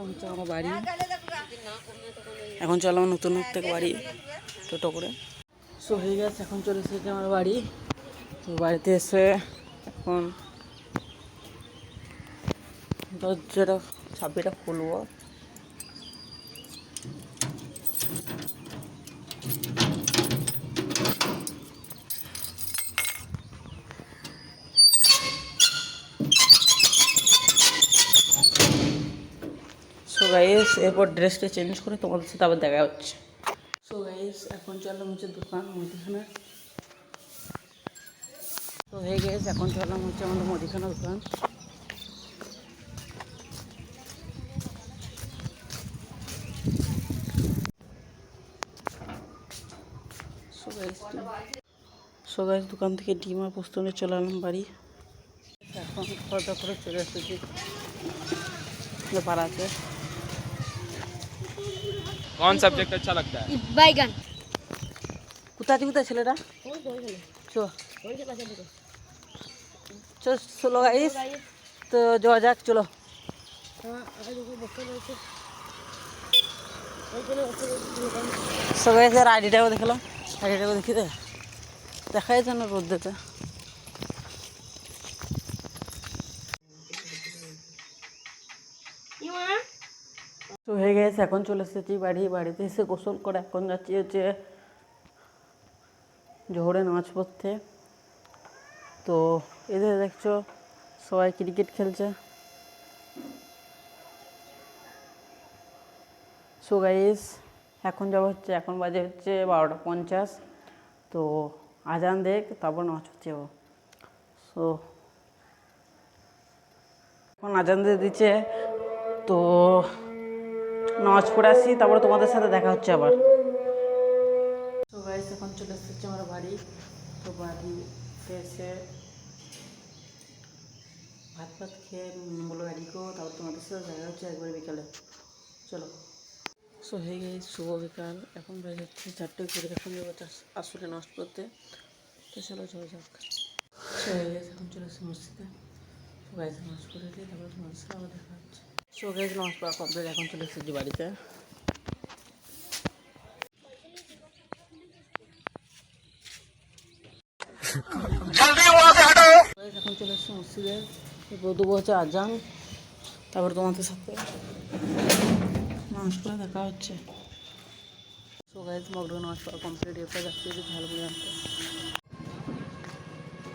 আমার বাড়ি। এখন চললাম নতুন থেকে বাড়ি, টোটো করে। সো হয়ে গেছে, এখন চলে এসেছে আমার বাড়ি। বাড়িতে এসে এখন দরজাটা ছাব্বিটা খুলবো। গাইস এরপর ড্রেসটা চেঞ্জ করে তোমাদের সাথে আবার দেখা হচ্ছে। সো গাইস এখন চললাম হচ্ছে দোকান মুদিখানা তো হয়ে গেছে এখন চললাম হচ্ছে আমাদের মুদিখানা দোকান। সো গাইস দোকান থেকে ডিম আর পোস্ত নিয়ে চলে এলাম বাড়ি। এখন খাওয়া দাওয়া করে চলে এসেছি। পাড়াতে कौन सब्जेक्ट अच्छा लगता है বাইগান কোথা আছে কোথায় ছেলেটা চো চলো চলো গাইস তো যাওয়া যাক চলো সবাই স্যার আইডিটাও দেখলাম আইডিটাও দেখি দে দেখা যাচ্ছে না রোদ্রেতে তো হয়ে গেছে, এখন চলে এসেছি বাড়ি, বাড়িতে এসে গোসল করে এখন যাচ্ছি হচ্ছে জোহরে নামাজ পড়তে। তো এদের দেখছ, সবাই ক্রিকেট খেলছে। সো গাইস এখন যাব হচ্ছে, এখন বাজে হচ্ছে বারোটা পঞ্চাশ। তো আজান দেখ, তারপর নামাজ পড়তে যাব। সো এখন আজান দিয়ে দিচ্ছে। তো নামাজ পড়ে আসি তারপরে তোমাদের সাথে দেখা হচ্ছে আবার। তো গাইস এখন চলে এসেছে আমার বাড়ি। তো বাড়িতে এসে ভাত ভাত খেয়ে বলো গাড়িকেও তারপর তোমাদের সাথে দেখা হচ্ছে একবার বিকালে। চলো। সো হয়ে গেছে শুভ বিকাল। এখন বেজে যাচ্ছে চারটে করে এখন যাব আসলে নষ্ট করতে। তো চলো চলো যাক। সো হয়ে গেছে এখন চলে এসেছে মসজিদে। তো গাইজ নামাজ পড়ে দিয়ে তারপর তোমাদের সাথে আবার দেখা হচ্ছে। গাইজ নামাজ কমপ্লিট এখন চলে এসেছি বাড়িতে। এখন চলে এসেছি মসজিদে। বধু বলছে আজান। তারপর তোমাদের সাথে পড়ে দেখা হচ্ছে। সো গাইজ মগড নামাজ কমপ্লিট এরপর যাচ্ছি ভালো করে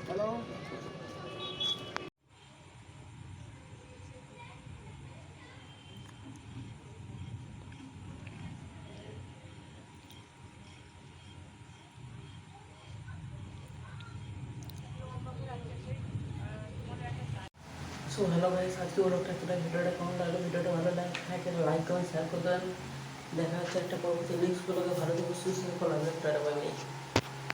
হ্যালো সো হ্যালো গাইস আজকে ওরকটা একটা ভিডিওটা কেমন লাগল ভিডিওটা ভালো লাগে থাকে লাইক কমেন্ট শেয়ার করে দেন দেখা হচ্ছে একটা পরবর্তী নেক্সট ভালো থেকে সুস্থ থাকো লাগবে